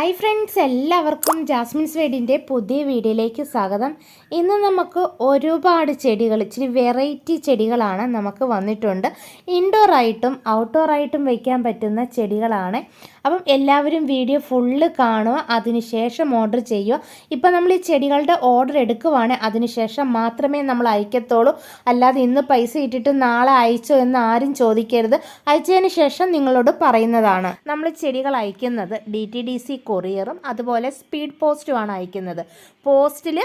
Hi friends എല്ലാവർക്കും Jasmin's വേഡിന്റെ പുതിയ വീഡിയോയിലേക്ക് സ്വാഗതം. ഇന്ന് നമുക്ക് ഒരുപാട് ചെടികൾ ഇച്ചിരി വെറൈറ്റി ചെടികളാണ് നമുക്ക് വന്നിട്ടുണ്ട്. ഇൻഡോർ ആയിട്ടും വയ്ക്കാൻ പറ്റുന്ന ചെടികളാണ്. അപ്പം എല്ലാവരും വീഡിയോ ഫുള്ള് കാണുക അതിനുശേഷം ഓർഡർ ചെയ്യുക. ഇപ്പം നമ്മൾ ഈ ചെടികളുടെ ഓർഡർ എടുക്കുവാണെങ്കിൽ അതിനുശേഷം മാത്രമേ നമ്മൾ അയക്കത്തുള്ളൂ. അല്ലാതെ ഇന്ന് പൈസ ഇട്ടിട്ട് നാളെ അയച്ചോ എന്ന് ആരും ചോദിക്കരുത്. അയച്ചതിന് ശേഷം നിങ്ങളോട് പറയുന്നതാണ്. നമ്മൾ ചെടികൾ അയക്കുന്നത് ഡി ടി ഡി സി കൊറിയറും അതുപോലെ സ്പീഡ് പോസ്റ്റുമാണ് അയക്കുന്നത്. പോസ്റ്റിൽ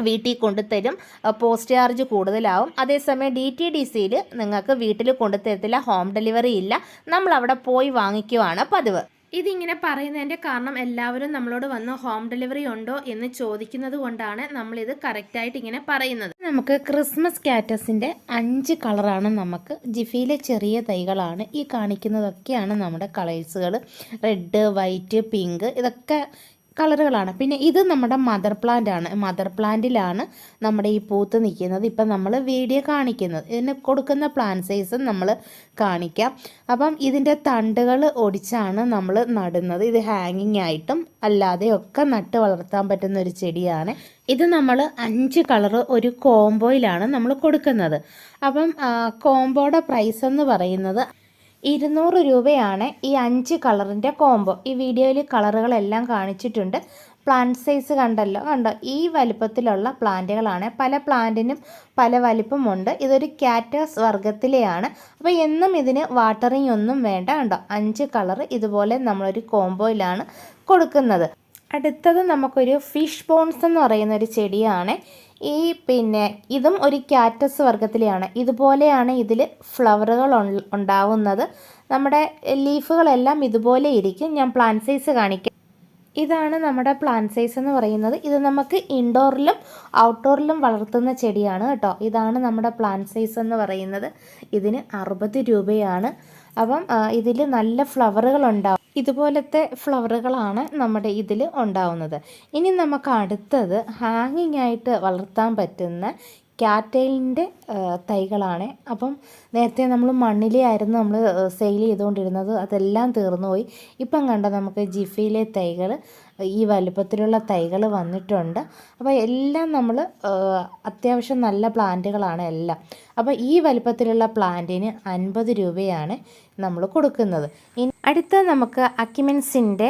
വീട്ടിൽ കൊണ്ടുതരും പോസ്റ്റ് ചാർജ് കൂടുതലാവും. അതേസമയം ഡി ടി ഡി സിയിൽ നിങ്ങൾക്ക് വീട്ടിൽ കൊണ്ടുതരത്തില്ല ഹോം ഡെലിവറി ഇല്ല. നമ്മൾ അവിടെ പോയി വാങ്ങിക്കുവാണ് പതിവ്. ഇതിങ്ങനെ പറയുന്നതിന്റെ കാരണം എല്ലാവരും നമ്മളോട് വന്ന് ഹോം ഡെലിവറി ഉണ്ടോ എന്ന് ചോദിക്കുന്നത് കൊണ്ടാണ് നമ്മളിത് കറക്റ്റായിട്ട് ഇങ്ങനെ പറയുന്നത്. നമുക്ക് ക്രിസ്മസ് കാറ്റസിന്റെ അഞ്ച് കളറാണ് നമുക്ക് ജിഫിയിലെ ചെറിയ തൈകളാണ് ഈ കാണിക്കുന്നതൊക്കെയാണ് നമ്മുടെ കളേഴ്സുകൾ റെഡ് വൈറ്റ് പിങ്ക് ഇതൊക്കെ കളറുകളാണ്. പിന്നെ ഇത് നമ്മുടെ മദർ പ്ലാന്റ് ആണ്. മദർ പ്ലാന്റിലാണ് നമ്മുടെ ഈ പൂത്ത് നിൽക്കുന്നത്. ഇപ്പം നമ്മൾ വീഡിയോ കാണിക്കുന്നത്. ഇതിന് കൊടുക്കുന്ന പ്ലാൻ സൈസും നമ്മൾ കാണിക്കാം. അപ്പം ഇതിന്റെ തണ്ടുകൾ ഒടിച്ചാണ് നമ്മൾ നടുന്നത്. ഇത് ഹാങ്ങിങ് ആയിട്ടും അല്ലാതെയൊക്കെ നട്ട് വളർത്താൻ പറ്റുന്ന ഒരു ചെടിയാണ്. ഇത് നമ്മൾ അഞ്ച് കളറ് ഒരു കോംബോയിലാണ് നമ്മൾ കൊടുക്കുന്നത്. അപ്പം കോംബോയുടെ പ്രൈസ് എന്ന് പറയുന്നത് ഇരുന്നൂറ് രൂപയാണ് ഈ അഞ്ച് കളറിന്റെ കോംബോ. ഈ വീഡിയോയിൽ കളറുകളെല്ലാം കാണിച്ചിട്ടുണ്ട്. പ്ലാന്റ് സൈസ് കണ്ടല്ലോ. കണ്ടോ? ഈ വലിപ്പത്തിലുള്ള പ്ലാന്റുകളാണ്. പല പ്ലാന്റിനും പല വലിപ്പമുണ്ട്. ഇതൊരു കാറ്റസ് വർഗത്തിലെയാണ് അപ്പോൾ എന്നും ഇതിന് വാട്ടറിങ് ഒന്നും വേണ്ട. കണ്ടോ? അഞ്ച് കളർ ഇതുപോലെ നമ്മളൊരു കോംബോയിലാണ് കൊടുക്കുന്നത്. അടുത്തത് നമുക്കൊരു ഫിഷ് ബോൺസ് എന്ന് പറയുന്ന ഒരു ചെടിയാണ്. ഈ പിന്നെ ഇതും ഒരു ക്യാറ്റസ് വർഗത്തിലെയാണ് ഇതുപോലെയാണ് ഇതിൽ ഫ്ലവറുകൾ ഉണ്ടാവുന്നത്. നമ്മുടെ ലീഫുകളെല്ലാം ഇതുപോലെ ഇരിക്കും. ഞാൻ പ്ലാന്റ് സൈസ് കാണിക്കാം ഇതാണ് നമ്മുടെ പ്ലാന്റ് സൈസ് എന്ന് പറയുന്നത്. ഇത് നമുക്ക് ഇൻഡോറിലും ഔട്ട്ഡോറിലും വളർത്തുന്ന ചെടിയാണ് കേട്ടോ. ഇതാണ് നമ്മുടെ പ്ലാന്റ് സൈസ് എന്ന് പറയുന്നത്. ഇതിന് അറുപത് രൂപയാണ്. അപ്പം ഇതിൽ നല്ല ഫ്ലവറുകൾ ഉണ്ടാവും ഇതുപോലത്തെ ഫ്ലവറുകളാണ് നമ്മുടെ ഇതിൽ ഉണ്ടാവുന്നത്. ഇനി നമുക്ക് അടുത്തത് ഹാങ്ങിങ് ആയിട്ട് വളർത്താൻ പറ്റുന്ന ക്യാറ്റൈലിന്റെ തൈകളാണ്. അപ്പം നേരത്തെ നമ്മൾ മണ്ണിലെയായിരുന്നു നമ്മൾ സെയിൽ ചെയ്തുകൊണ്ടിരുന്നത്. അതെല്ലാം തീർന്നുപോയി. ഇപ്പം കണ്ട നമുക്ക് ജിഫിയിലെ തൈകൾ ഈ വലുപ്പത്തിലുള്ള തൈകൾ വന്നിട്ടുണ്ട്. അപ്പോൾ എല്ലാം നമ്മൾ അത്യാവശ്യം നല്ല പ്ലാന്റുകളാണ് എല്ലാം. അപ്പോൾ ഈ വലുപ്പത്തിലുള്ള പ്ലാന്റിന് അൻപത് രൂപയാണ് നമ്മൾ കൊടുക്കുന്നത്. അടുത്ത നമുക്ക് അക്യുമെൻസിന്റെ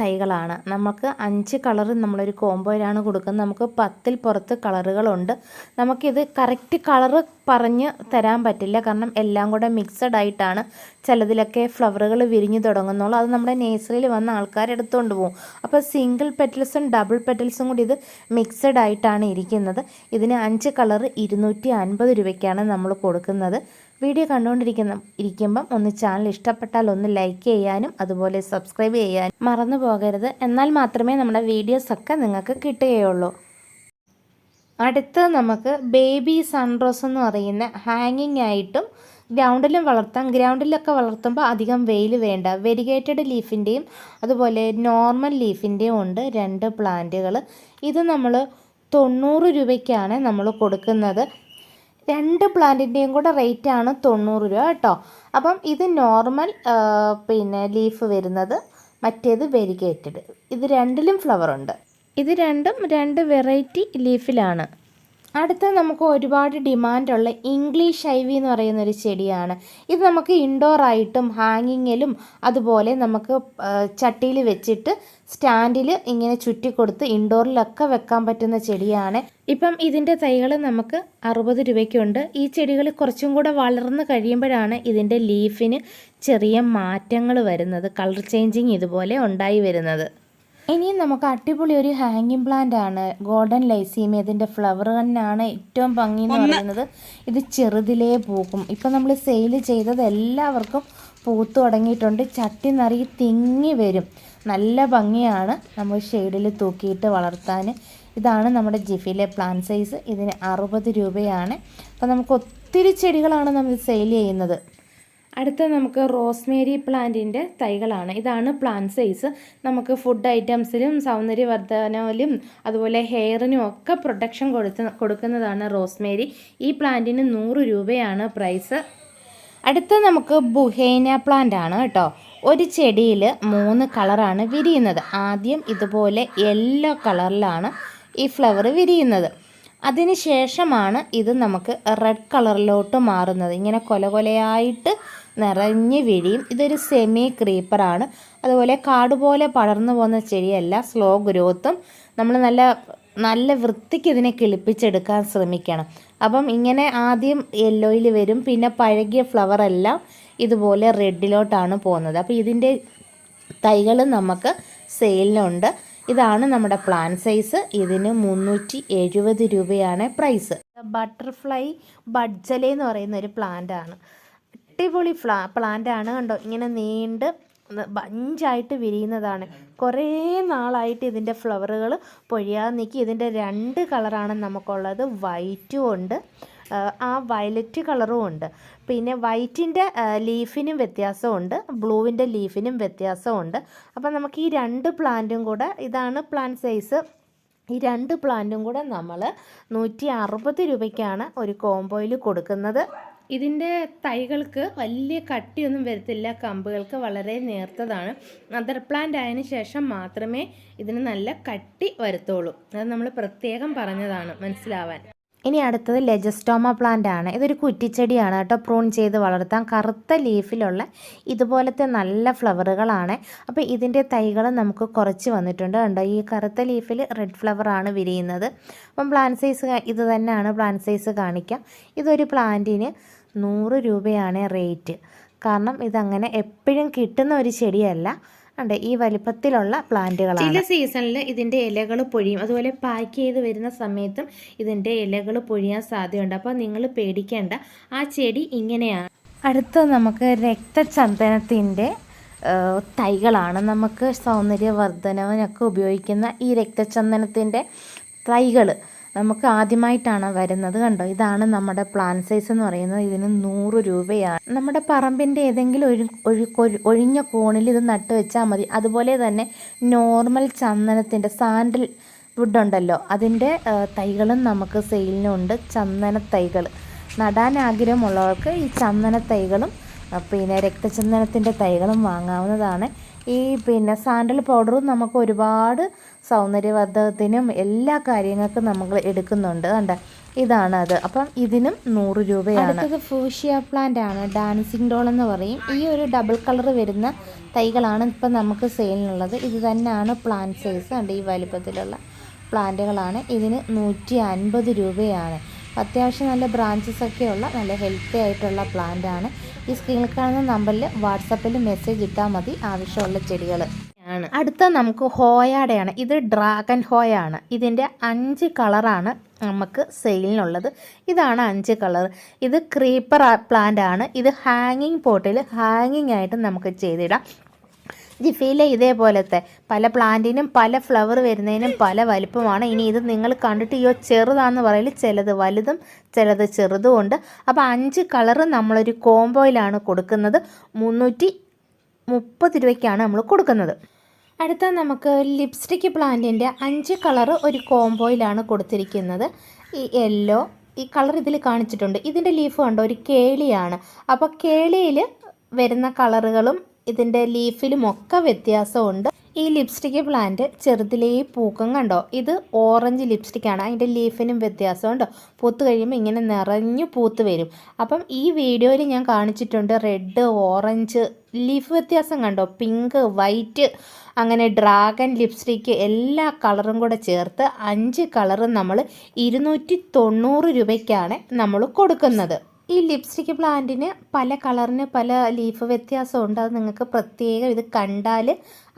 തൈകളാണ്. നമുക്ക് അഞ്ച് കളർ നമ്മളൊരു കോംബോയിലാണ് കൊടുക്കുന്നത്. നമുക്ക് പത്തിൽ പുറത്ത് കളറുകളുണ്ട്. നമുക്കിത് കറക്റ്റ് കളറ് പറഞ്ഞ് തരാൻ പറ്റില്ല. കാരണം എല്ലാം കൂടെ മിക്സഡ് ആയിട്ടാണ് ചിലതിലൊക്കെ ഫ്ലവറുകൾ വിരിഞ്ഞു തുടങ്ങുന്നുള്ളൂ. അത് നമ്മുടെ നേഴ്സറിയിൽ വന്ന ആൾക്കാർ എടുത്തുകൊണ്ട് പോകും അപ്പോൾ സിംഗിൾ പെറ്റൽസും ഡബിൾ പെറ്റൽസും കൂടി ഇത് മിക്സഡ് ആയിട്ടാണ് ഇരിക്കുന്നത്. ഇതിന് അഞ്ച് കളർ ഇരുന്നൂറ്റി അൻപത് രൂപയ്ക്കാണ് നമ്മൾ കൊടുക്കുന്നത്. വീഡിയോ കണ്ടുകൊണ്ടിരിക്കുന്ന ഇരിക്കുമ്പം ഒന്ന് ചാനൽ ഇഷ്ടപ്പെട്ടാൽ ഒന്ന് ലൈക്ക് ചെയ്യാനും അതുപോലെ സബ്സ്ക്രൈബ് ചെയ്യാനും മറന്നു പോകരുത്. എന്നാൽ മാത്രമേ നമ്മുടെ വീഡിയോസൊക്കെ നിങ്ങൾക്ക് കിട്ടുകയുള്ളൂ. അടുത്ത് നമുക്ക് ബേബി സൺറോസ് എന്ന് പറയുന്ന ഹാങ്ങിങ് ആയിട്ടും ഗ്രൗണ്ടിലും വളർത്താം. ഗ്രൗണ്ടിലൊക്കെ വളർത്തുമ്പോൾ അധികം വെയിൽ വേണ്ട. വെരിഗേറ്റഡ് ലീഫിന്റെയും അതുപോലെ നോർമൽ ലീഫിന്റെയും ഉണ്ട് രണ്ട് പ്ലാന്റുകൾ ഇത് നമ്മൾ തൊണ്ണൂറ് രൂപയ്ക്കാണ് നമ്മൾ കൊടുക്കുന്നത്. രണ്ട് പ്ലാന്റിന്റെയും കൂടെ റേറ്റ് ആണ് തൊണ്ണൂറ് രൂപ കേട്ടോ. അപ്പം ഇത് നോർമൽ പിന്നെ ലീഫ് വരുന്നത് മറ്റേത് വെരിഗേറ്റഡ്. ഇത് രണ്ടിലും ഫ്ലവർ ഉണ്ട്. ഇത് രണ്ടും രണ്ട് വെറൈറ്റി ലീഫിലാണ്. അടുത്ത നമുക്ക് ഒരുപാട് ഡിമാൻഡുള്ള ഇംഗ്ലീഷ് ഐവി എന്ന് പറയുന്ന ഒരു ചെടിയാണ്. ഇത് നമുക്ക് ഇൻഡോർ ആയിട്ടും ഹാങ്ങിങ്ങിലും അതുപോലെ നമുക്ക് ചട്ടിയിൽ വെച്ചിട്ട് സ്റ്റാൻഡിൽ ഇങ്ങനെ ചുറ്റി കൊടുത്ത് ഇൻഡോറിലൊക്കെ വെക്കാൻ പറ്റുന്ന ചെടിയാണ്. ഇപ്പം ഇതിന്റെ തൈകൾ നമുക്ക് അറുപത് രൂപയ്ക്കുണ്ട്. ഈ ചെടികൾ കുറച്ചും കൂടെ വളർന്ന് കഴിയുമ്പോഴാണ് ഇതിന്റെ ലീഫിന് ചെറിയ മാറ്റങ്ങൾ വരുന്നത്. കളർ ചേഞ്ചിങ് ഇതുപോലെ ഉണ്ടായി വരുന്നത്. ഇനി നമുക്ക് അടിപൊളി ഒരു ഹാങ്ങിങ് പ്ലാന്റ് ആണ്. ഗോൾഡൻ ലൈസീമ ഇതിന്റെ ഫ്ലവർ തന്നെയാണ് ഏറ്റവും ഭംഗി എന്ന് പറയുന്നത്. ഇത് ചെറുതിലേ പൂക്കും. ഇപ്പം നമ്മൾ സെയിൽ ചെയ്തത് എല്ലാവർക്കും പൂത്തു തുടങ്ങിയിട്ടുണ്ട്. ചട്ടി നിറയെ തിങ്ങി വരും. നല്ല ഭംഗിയാണ് നമ്മൾ ഷെയ്ഡിൽ തൂക്കിയിട്ട് വളർത്താൻ ഇതാണ് നമ്മുടെ ജിഫിലെ പ്ലാൻ സൈസ് ഇതിന് അറുപത് രൂപയാണ്. അപ്പോൾ നമുക്ക് ഒത്തിരി ചെടികളാണ് നമ്മൾ സെയിൽ ചെയ്യുന്നത്. അടുത്ത നമുക്ക് റോസ്മേരി പ്ലാന്റിന്റെ തൈകളാണ്. ഇതാണ് പ്ലാന്റ് സൈസ്. നമുക്ക് ഫുഡ് ഐറ്റംസിലും സൗന്ദര്യവർദ്ധനയിലും അതുപോലെ ഹെയറിനും ഒക്കെ പ്രൊട്ടക്ഷൻ കൊടുത്ത് കൊടുക്കുന്നതാണ് റോസ്മേരി. ഈ പ്ലാന്റിന് നൂറ് രൂപയാണ് പ്രൈസ് അടുത്ത നമുക്ക് ബുഹേന പ്ലാന്റ് ആണ് കേട്ടോ. ഒരു ചെടിയിൽ മൂന്ന് കളറാണ് വിരിയുന്നത്. ആദ്യം ഇതുപോലെ യെല്ലോ കളറിലാണ് ഈ ഫ്ലവർ വിരിയുന്നത്. അതിന് ശേഷമാണ് ഇത് നമുക്ക് റെഡ് കളറിലോട്ട് മാറുന്നത്. ഇങ്ങനെ കൊല കൊലയായിട്ട് നിറഞ്ഞ് വിഴിയും ഇതൊരു സെമി ക്രീപ്പറാണ് അതുപോലെ കാട് പോലെ പടർന്നു പോകുന്ന ചെടിയല്ല സ്ലോ ഗ്രോത്തും നമ്മൾ നല്ല നല്ല വൃത്തിക്ക് ഇതിനെ കിളിപ്പിച്ചെടുക്കാൻ ശ്രമിക്കണം. അപ്പം ഇങ്ങനെ ആദ്യം യെല്ലോയിൽ വരും പിന്നെ പഴകിയ ഫ്ലവർ എല്ലാം ഇതുപോലെ റെഡിലോട്ടാണ് പോകുന്നത്. അപ്പോൾ ഇതിന്റെ തൈകൾ നമുക്ക് സെയിലിനുണ്ട് ഇതാണ് നമ്മുടെ പ്ലാൻ സൈസ് ഇതിന് മുന്നൂറ്റി എഴുപത് രൂപയാണ് പ്രൈസ് ബട്ടർഫ്ലൈ ബഡ്ജലെ എന്ന് പറയുന്ന ഒരു പ്ലാന്റ് ആണ്. അടിപൊളി ഫ്ലാ ആണ് കണ്ടോ? ഇങ്ങനെ നീണ്ട് ബഞ്ചായിട്ട് വിരിയുന്നതാണ്. കുറേ നാളായിട്ട് ഇതിന്റെ ഫ്ലവറുകൾ പൊഴിയാതെ നിൽക്കി ഇതിന്റെ രണ്ട് കളറാണ് നമുക്കുള്ളത്. വൈറ്റും ഉണ്ട്. ആ വയലറ്റ് കളറും ഉണ്ട്. പിന്നെ വൈറ്റിന്റെ ലീഫിനും വ്യത്യാസമുണ്ട് ബ്ലൂവിന്റെ ലീഫിനും വ്യത്യാസമുണ്ട് അപ്പോൾ നമുക്ക് ഈ രണ്ട് പ്ലാന്റും കൂടെ ഇതാണ് പ്ലാന്റ് സൈസ്. ഈ രണ്ട് പ്ലാന്റും കൂടെ നമ്മൾ നൂറ്റി അറുപത് രൂപയ്ക്കാണ് ഒരു കോംബോയിൽ കൊടുക്കുന്നത്. ഇതിന്റെ തൈകൾക്ക് വലിയ കട്ടിയൊന്നും വരത്തില്ല. കമ്പുകൾക്ക് വളരെ നേർത്തതാണ്. മദർ പ്ലാന്റ് ആയതിനു ശേഷം മാത്രമേ ഇതിന് നല്ല കട്ടി വരുത്തുള്ളൂ. അത് നമ്മൾ പ്രത്യേകം പറഞ്ഞതാണ്. മനസ്സിലാവാൻ. ഇനി അടുത്തത് ലെജസ്റ്റോമ പ്ലാന്റ് ആണ്. ഇതൊരു കുറ്റിച്ചെടിയാണ് കേട്ടോ. പ്രൂൺ ചെയ്ത് വളർത്താൻ കറുത്ത ലീഫിലുള്ള ഇതുപോലത്തെ നല്ല ഫ്ലവറുകളാണ്. അപ്പോൾ ഇതിന്റെ തൈകൾ നമുക്ക് കുറച്ച് വന്നിട്ടുണ്ട് കണ്ടോ. ഈ കറുത്ത ലീഫിൽ റെഡ് ഫ്ലവറാണ് വിരിയുന്നത്. അപ്പം പ്ലാന്റ് സൈസ് ഇത് തന്നെയാണ്. പ്ലാന്റ് സൈസ് കാണിക്കാം. ഇതൊരു പ്ലാന്റിന് നൂറ് രൂപയാണ് റേറ്റ്. കാരണം ഇതങ്ങനെ എപ്പോഴും കിട്ടുന്ന ഒരു ചെടിയല്ല. ഉണ്ട് ഈ വലിപ്പത്തിലുള്ള പ്ലാന്റുകളാണ്. ചില സീസണിൽ ഇതിന്റെ ഇലകൾ പൊഴിയും. അതുപോലെ പാക്ക് ചെയ്ത് വരുന്ന സമയത്തും ഇതിന്റെ ഇലകൾ പൊഴിയാൻ സാധ്യതയുണ്ട്. അപ്പോൾ നിങ്ങൾ പേടിക്കേണ്ട. ആ ചെടി ഇങ്ങനെയാണ്. അടുത്ത നമുക്ക് രക്തചന്ദനത്തിന്റെ തൈകളാണ്. നമുക്ക് സൗന്ദര്യവർദ്ധനവിനൊക്കെ ഉപയോഗിക്കുന്ന ഈ രക്തചന്ദനത്തിന്റെ തൈകൾ നമുക്ക് ആദ്യമായിട്ടാണ് വരുന്നത് കണ്ടോ? ഇതാണ് നമ്മുടെ പ്ലാൻ സൈസ് എന്ന് പറയുന്നത്. ഇതിന് നൂറ് രൂപയാണ്. നമ്മുടെ പറമ്പിന്റെ ഏതെങ്കിലും ഒരു ഒഴിഞ്ഞ കോണിൽ ഇത് നട്ട് വെച്ചാൽ മതി. അതുപോലെ തന്നെ നോർമൽ ചന്ദനത്തിന്റെ സാൻഡൽ വുഡ് ഉണ്ടല്ലോ. അതിന്റെ തൈകളും നമുക്ക് സെയിലിനുണ്ട് ചന്ദന തൈകൾ നടാൻ ആഗ്രഹമുള്ളവർക്ക് ഈ ചന്ദന തൈകളും പിന്നെ രക്തചന്ദനത്തിന്റെ തൈകളും വാങ്ങാവുന്നതാണ്. ഈ പിന്നെ സാൻഡൽ പൗഡറും നമുക്ക് ഒരുപാട് സൗന്ദര്യവർദ്ധകത്തിനും എല്ലാ കാര്യങ്ങൾക്കും നമ്മൾ എടുക്കുന്നുണ്ട്. കണ്ട ഇതാണ് അത്. അപ്പം ഇതിനും നൂറ് രൂപയാണ്. അടുത്തത് ഫൂഷിയ പ്ലാന്റ് ആണ്. ഡാൻസിങ് ഡോൾ എന്ന് പറയും. ഈ ഒരു ഡബിൾ കളർ വരുന്ന തൈകളാണ് ഇപ്പം നമുക്ക് സെയിലിനുള്ളത്. ഇത് തന്നെയാണ് പ്ലാന്റ് സൈസ്. ഉണ്ട് ഈ വലുപ്പത്തിലുള്ള പ്ലാന്റുകളാണ്. ഇതിന് നൂറ്റി അൻപത് രൂപയാണ്. അത്യാവശ്യം നല്ല ബ്രാഞ്ചസ് ഒക്കെയുള്ള നല്ല ഹെൽത്തി ആയിട്ടുള്ള പ്ലാന്റ് ആണ്. ഈ സ്ക്രീനിൽ കാണുന്ന നമ്പറിൽ വാട്സപ്പിൽ മെസ്സേജ് ഇട്ടാൽ മതി ആവശ്യമുള്ള ചെടികൾ ആണ്. അടുത്ത നമുക്ക് ഹോയാടെയാണ്. ഇത് ഡ്രാഗൺ ഹോയാണ് ഇതിന്റെ അഞ്ച് കളറാണ് നമുക്ക് സെയിലിനുള്ളത് ഇതാണ് അഞ്ച് കളർ ഇത് ക്രീപ്പർ പ്ലാന്റ് ആണ്. ഇത് ഹാങ്ങിങ് പോട്ടിൽ ഹാങ്ങിങ് ആയിട്ട് നമുക്ക് ചെയ്തിടാം. ജിഫിയിലെ ഇതേപോലത്തെ പല പ്ലാന്റിനും പല ഫ്ലവർ വരുന്നതിനും പല വലുപ്പമാണ്. ഇനി ഇത് നിങ്ങൾ കണ്ടിട്ട് ഈ ചെറുതാന്ന് പറയൽ ചിലത് വലുതും ചിലത് ചെറുതും ഉണ്ട്. അപ്പോൾ അഞ്ച് കളറ് നമ്മളൊരു കോംബോയിലാണ് കൊടുക്കുന്നത്. മുന്നൂറ്റി മുപ്പത് രൂപയ്ക്കാണ് നമ്മൾ കൊടുക്കുന്നത്. അടുത്ത നമുക്ക് ലിപ്സ്റ്റിക് പ്ലാന്റിന്റെ അഞ്ച് കളറ് ഒരു കോംബോയിലാണ് കൊടുത്തിരിക്കുന്നത്. ഈ യെല്ലോ ഈ കളർ ഇതിൽ കാണിച്ചിട്ടുണ്ട്. ഇതിന്റെ ലീഫ് കണ്ടോ ഒരു കേളിയാണ്. അപ്പോൾ കേളിയിൽ വരുന്ന കളറുകളും ഇതിന്റെ ലീഫിലും ഒക്കെ വ്യത്യാസമുണ്ട്. ഈ ലിപ്സ്റ്റിക് പ്ലാന്റ് ചെറുതിലേ പൂക്കം കണ്ടോ? ഇത് ഓറഞ്ച് ലിപ്സ്റ്റിക്കാണ്. അതിന്റെ ലീഫിനും വ്യത്യാസമുണ്ട്. പൂത്ത് കഴിയുമ്പോൾ ഇങ്ങനെ നിറഞ്ഞു പൂത്ത് വരും. അപ്പം ഈ വീഡിയോയിൽ ഞാൻ കാണിച്ചിട്ടുണ്ട് റെഡ് ഓറഞ്ച് ലീഫ് വ്യത്യാസം കണ്ടോ? പിങ്ക് വൈറ്റ് അങ്ങനെ ഡ്രാഗൺ ലിപ്സ്റ്റിക്ക് എല്ലാ കളറും കൂടെ ചേർത്ത് അഞ്ച് കളറും നമ്മൾ ഇരുന്നൂറ്റി തൊണ്ണൂറ് രൂപയ്ക്കാണ് നമ്മൾ കൊടുക്കുന്നത്. ഈ ലിപ്സ്റ്റിക് പ്ലാന്റിന് പല കളറിന് പല ലീഫ് വ്യത്യാസമുണ്ട്. അത് നിങ്ങൾക്ക് പ്രത്യേകം ഇത് കണ്ടാൽ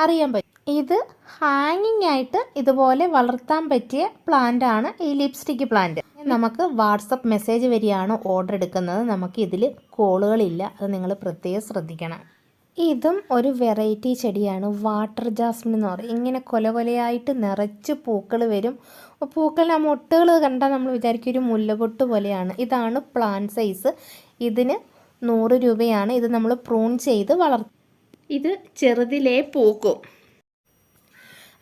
അറിയാൻ പറ്റും. ഇത് ഹാങ്ങിങ് ആയിട്ട് ഇതുപോലെ വളർത്താൻ പറ്റിയ പ്ലാന്റ് ആണ് ഈ ലിപ്സ്റ്റിക് പ്ലാന്റ് നമുക്ക് വാട്സപ്പ് മെസ്സേജ് വരികയാണ് ഓർഡർ എടുക്കുന്നത്. നമുക്ക് ഇതിൽ കോളുകളില്ല അത് നിങ്ങൾ പ്രത്യേകം ശ്രദ്ധിക്കണം. ഇതും ഒരു വെറൈറ്റി ചെടിയാണ്. വാട്ടർ ജാസ്മിൻ എന്ന് പറയും. ഇങ്ങനെ കൊല കൊലയായിട്ട് നിറച്ച് പൂക്കൾ വരും. പൂക്കളിൽ ആ മൊട്ടുകൾ കണ്ടാൽ നമ്മൾ വിചാരിക്കും ഒരു മുല്ലപൊട്ട് പോലെയാണ്. ഇതാണ് പ്ലാൻ സൈസ് ഇതിന് നൂറ് രൂപയാണ്. ഇത് നമ്മൾ പ്രൂൺ ചെയ്ത് വളർ ഇത് ചെറുതിലേ പൂക്കും.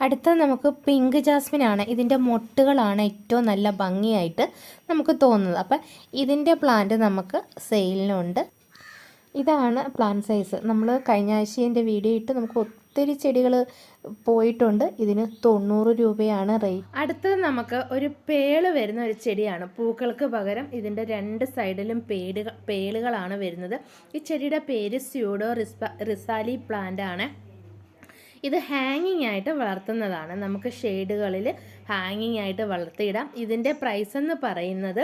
അടുത്ത നമുക്ക് പിങ്ക് ജാസ്മിൻ ആണ്. ഇതിന്റെ മൊട്ടുകളാണ് ഏറ്റവും നല്ല ഭംഗിയായിട്ട് നമുക്ക് തോന്നുന്നത്. അപ്പം ഇതിന്റെ പ്ലാന്റ് നമുക്ക് സെയിലിനുണ്ട് ഇതാണ് പ്ലാൻ സൈസ് നമ്മൾ കഴിഞ്ഞ ആഴ്ചന്റെ വീഡിയോ ഇട്ട് നമുക്ക് ഒത്തിരി ചെടികൾ പോയിട്ടുണ്ട്. ഇതിന് തൊണ്ണൂറ് രൂപയാണ് റേറ്റ് അടുത്തത് നമുക്ക് ഒരു പേൾ വരുന്ന ഒരു ചെടിയാണ്. പൂക്കൾക്ക് പകരം ഇതിന്റെ രണ്ട് സൈഡിലും പേടുകൾ പേളുകളാണ് വരുന്നത്. ഈ ചെടിയുടെ പേര് സ്യൂഡോ റിസാലി പ്ലാന്റ് ആണ്. ഇത് ഹാങ്ങിങ് ആയിട്ട് വളർത്തുന്നതാണ്. നമുക്ക് ഷെയ്ഡുകളിൽ ഹാങ്ങിങ് ആയിട്ട് വളർത്തിയിടാം. ഇതിന്റെ പ്രൈസ് എന്ന് പറയുന്നത്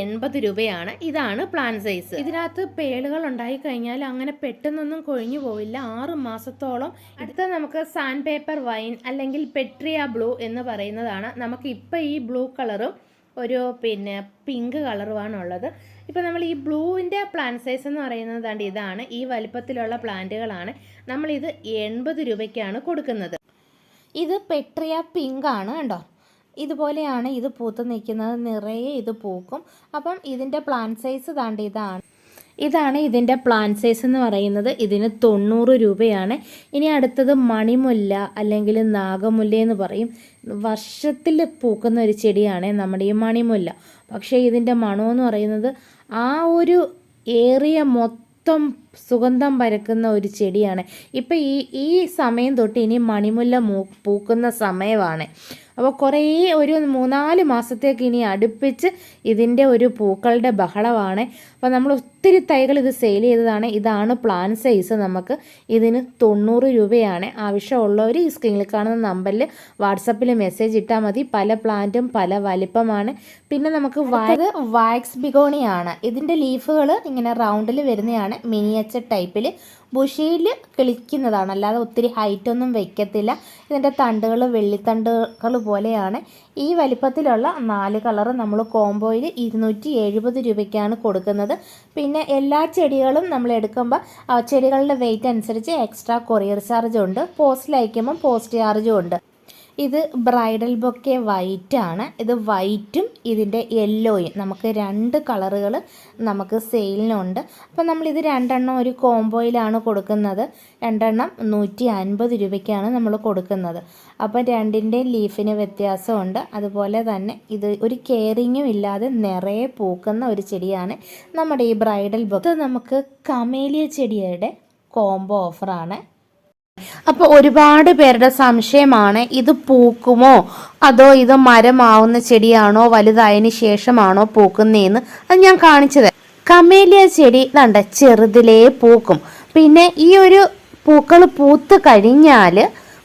എൺപത് രൂപയാണ്. ഇതാണ് പ്ലാൻ സൈസ് ഇതിനകത്ത് പേളുകൾ ഉണ്ടായി കഴിഞ്ഞാൽ അങ്ങനെ പെട്ടെന്നൊന്നും കൊഴിഞ്ഞു പോവില്ല. ആറ് മാസത്തോളം. അടുത്ത നമുക്ക് സാൻഡ് പേപ്പർ വൈൻ അല്ലെങ്കിൽ പെട്രിയ ബ്ലൂ എന്ന് പറയുന്നതാണ്. നമുക്ക് ഇപ്പം ഈ ബ്ലൂ കളറും ഒരു പിന്നെ പിങ്ക് കളറുമാണ് ഉള്ളത്. ഇപ്പോൾ നമ്മൾ ഈ ബ്ലൂവിന്റെ പ്ലാൻ സൈസ് എന്ന് പറയുന്നത് ഇതാണ്. ഈ വലിപ്പത്തിലുള്ള പ്ലാന്റുകളാണ് നമ്മളിത് എൺപത് രൂപയ്ക്കാണ് കൊടുക്കുന്നത്. ഇത് പെട്രിയ പിങ്ക് ആണ് കണ്ടോ? ഇതുപോലെയാണ് ഇത് പൂത്ത് നിൽക്കുന്നത്. നിറയെ ഇത് പൂക്കും. അപ്പം ഇതിന്റെ പ്ലാന്റ് സൈസ് താണ്ട് ഇതാണ്. ഇതാണ് ഇതിന്റെ പ്ലാന്റ് സൈസ് എന്ന് പറയുന്നത്. ഇതിന് തൊണ്ണൂറ് രൂപയാണ്. ഇനി അടുത്തത് മണിമുല്ല അല്ലെങ്കിൽ നാഗമുല്ല എന്ന് പറയും. വർഷത്തിൽ പൂക്കുന്ന ഒരു ചെടിയാണ് നമ്മുടെ ഈ മണിമുല്ല. പക്ഷേ ഇതിന്റെ മണമെന്ന് പറയുന്നത് ആ ഒരു ഏറിയ മൊത്തം സുഗന്ധം പരക്കുന്ന ഒരു ചെടിയാണ്. ഇപ്പം ഈ ഈ സമയം തൊട്ട് ഇനി മണിമുല്ല മൂ പൂക്കുന്ന സമയമാണ്. അപ്പോൾ കുറേ ഒരു മൂന്നാൽ മാസത്തേക്ക് ഇനി അടുപ്പിച്ച് ഇതിന്റെ ഒരു പൂക്കളുടെ ബഹളമാണ്. അപ്പോൾ നമ്മൾ ഒത്തിരി തൈകൾ ഇത് സെയിൽ ചെയ്തതാണ്. ഇതാണ് പ്ലാൻ സൈസ് നമുക്ക് ഇതിന് തൊണ്ണൂറ് രൂപയാണ്. ആവശ്യമുള്ളവർ ഈ സ്ക്രീനിൽ കാണുന്ന നമ്പറിൽ വാട്സപ്പിൽ മെസ്സേജ് ഇട്ടാൽ മതി. പല പ്ലാന്റും പല വലിപ്പമാണ്. പിന്നെ നമുക്ക് വാക്സ് ബിഗോണിയാണ്. ഇതിന്റെ ലീഫുകൾ ഇങ്ങനെ റൗണ്ടിൽ വരുന്നതാണ്. മിനിയേച്ചർ ടൈപ്പിൽ ബുഷിയിൽ കിളിക്കുന്നതാണ്. അല്ലാതെ ഒത്തിരി ഹൈറ്റൊന്നും വയ്ക്കത്തില്ല ഇതിന്റെ തണ്ടുകൾ വെള്ളിത്തണ്ടുകൾ പോലെയാണ്. ഈ വലിപ്പത്തിലുള്ള നാല് കളർ നമ്മൾ കോംബോയിൽ ഇരുന്നൂറ്റി എഴുപത് രൂപയ്ക്കാണ് കൊടുക്കുന്നത്. പിന്നെ എല്ലാ ചെടികളും നമ്മൾ എടുക്കുമ്പോൾ ചെടികളുടെ വെയിറ്റ് അനുസരിച്ച് എക്സ്ട്രാ കൊറിയർ ചാർജ് ഉണ്ട്. പോസ്റ്റിൽ അയക്കുമ്പം പോസ്റ്റ് ചാർജും ഉണ്ട്. ഇത് ബ്രൈഡൽ ബൊക്കെ വൈറ്റ് ആണ്. ഇത് വൈറ്റും ഇതിന്റെ യെല്ലോയും നമുക്ക് രണ്ട് കളറുകൾ നമുക്ക് സെയിലിനുണ്ട് അപ്പോൾ നമ്മളിത് രണ്ടെണ്ണം ഒരു കോംബോയിലാണ് കൊടുക്കുന്നത്. രണ്ടെണ്ണം നൂറ്റി അൻപത് രൂപയ്ക്കാണ് നമ്മൾ കൊടുക്കുന്നത്. അപ്പം രണ്ടിന്റെ ലീഫിന് വ്യത്യാസമുണ്ട്. അതുപോലെ തന്നെ ഇത് ഒരു കെയറിങ്ങും ഇല്ലാതെ നിറയെ പൂക്കുന്ന ഒരു ചെടിയാണ് നമ്മുടെ ഈ ബ്രൈഡൽ ബൊക്കെ. നമുക്ക് കമേലിയ ചെടിയുടെ കോംബോ ഓഫറാണ് അപ്പോൾ ഒരുപാട് പേരുടെ സംശയമാണ് ഇത് പൂക്കുമോ? അതോ ഇത് മരമാവുന്ന ചെടിയാണോ? വലുതായതിനു ശേഷമാണോ പൂക്കുന്നതെന്ന് അത് ഞാൻ കാണിച്ചത്. കമേലിയ ചെടി കണ്ട ചെറുതിലേ പൂക്കും. പിന്നെ ഈ ഒരു പൂക്കൾ പൂത്ത് കഴിഞ്ഞാൽ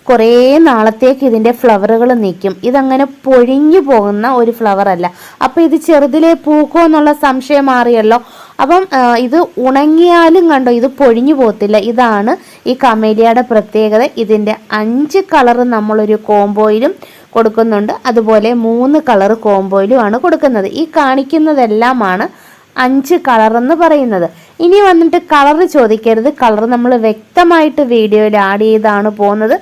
കുറേ നാളത്തേക്ക് ഇതിന്റെ ഫ്ലവറുകൾ നിൽക്കും ഇതങ്ങനെ പൊഴിഞ്ഞു പോകുന്ന ഒരു ഫ്ലവർ അല്ല അപ്പോൾ ഇത് ചെറുതിലേ പൂക്കോ എന്നുള്ള സംശയം മാറിയല്ലോ. അപ്പം ഇത് ഉണങ്ങിയാലും കണ്ടോ ഇത് പൊഴിഞ്ഞു പോകത്തില്ല. ഇതാണ് ഈ കമേലിയയുടെ പ്രത്യേകത. ഇതിന്റെ അഞ്ച് കളർ നമ്മളൊരു കോംബോയിലും കൊടുക്കുന്നുണ്ട്. അതുപോലെ മൂന്ന് കളർ കോംബോയിലുമാണ് കൊടുക്കുന്നത്. ഈ കാണിക്കുന്നതെല്ലാമാണ് അഞ്ച് കളർ എന്ന് പറയുന്നത്. ഇനി വന്നിട്ട് കളർ ചോദിക്കരുത്. കളർ നമ്മൾ വ്യക്തമായിട്ട് വീഡിയോയിൽ ആഡ് ചെയ്താണ് പോകുന്നത്.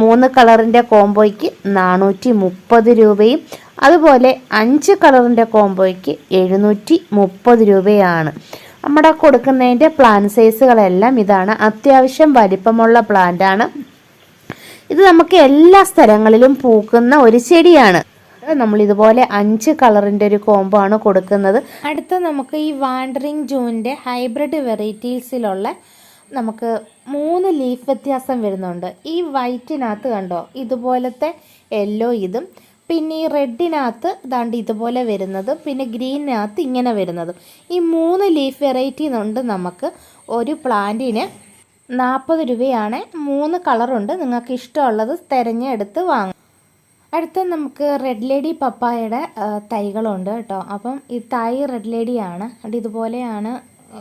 മൂന്ന് കളറിന്റെ കോംബോയ്ക്ക് നാനൂറ്റി മുപ്പത് രൂപയും അതുപോലെ അഞ്ച് കളറിന്റെ കോംബോയ്ക്ക് എഴുന്നൂറ്റി മുപ്പത് രൂപയാണ്. നമ്മുടെ കൊടുക്കുന്നതിന്റെ പ്ലാൻ സൈസുകളെല്ലാം ഇതാണ്. അത്യാവശ്യം വലിപ്പമുള്ള പ്ലാന്റാണ് ഇത് നമുക്ക് എല്ലാ സ്ഥലങ്ങളിലും പൂക്കുന്ന ഒരു ചെടിയാണ്. നമ്മൾ ഇതുപോലെ അഞ്ച് കളറിന്റെ ഒരു കോംബോ ആണ് കൊടുക്കുന്നത്. അടുത്ത നമുക്ക് ഈ വാണ്ടറിങ് ജൂന്റെ ഹൈബ്രിഡ് വെറൈറ്റീസിലുള്ള നമുക്ക് മൂന്ന് ലീഫ് വ്യത്യാസം വരുന്നുണ്ട്. ഈ വൈറ്റിനകത്ത് കണ്ടോ? ഇതുപോലത്തെ യെല്ലോ ഇതും പിന്നെ ഈ റെഡിനകത്ത് ദാണ്ട് ഇതുപോലെ വരുന്നത് പിന്നെ ഗ്രീനിനകത്ത് ഇങ്ങനെ വരുന്നത്. ഈ മൂന്ന് ലീഫ് വെറൈറ്റി ഉണ്ട് നമുക്ക്. ഒരു പ്ലാന്റിന് നാൽപ്പത് രൂപയാണ്. മൂന്ന് കളറുണ്ട്. നിങ്ങൾക്ക് ഇഷ്ടമുള്ളത് തിരഞ്ഞെടുത്ത് വാങ്ങും. അടുത്ത നമുക്ക് റെഡ് ലേഡി പപ്പായയുടെ തൈകളുണ്ട് കേട്ടോ. അപ്പം ഈ തൈ റെഡ് ലേഡിയാണ്. ഇതുപോലെയാണ്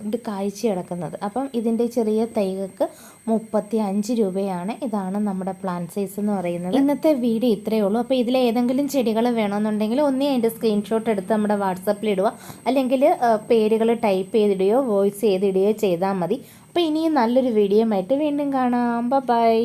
ഇത് കായ്ച്ചു കിടക്കുന്നത്. അപ്പം ഇതിന്റെ ചെറിയ തൈകൾക്ക് മുപ്പത്തി അഞ്ച് രൂപയാണ് ഇതാണ് നമ്മുടെ പ്ലാൻ സൈസ് എന്ന് പറയുന്നത്. ഇന്നത്തെ വീഡിയോ ഇത്രയേ ഉള്ളൂ. അപ്പോൾ ഇതിൽ ഏതെങ്കിലും ചെടികൾ വേണമെന്നുണ്ടെങ്കിൽ ഒന്നേ അതിന്റെ സ്ക്രീൻഷോട്ട് എടുത്ത് നമ്മുടെ വാട്സപ്പിൽ ഇടുക. അല്ലെങ്കിൽ പേരുകൾ ടൈപ്പ് ചെയ്തിടുകയോ വോയിസ് ചെയ്തിടുകയോ ചെയ്താൽ മതി. അപ്പോൾ ഇനിയും നല്ലൊരു വീഡിയോ ആയിട്ട് വീണ്ടും കാണാം. ബൈ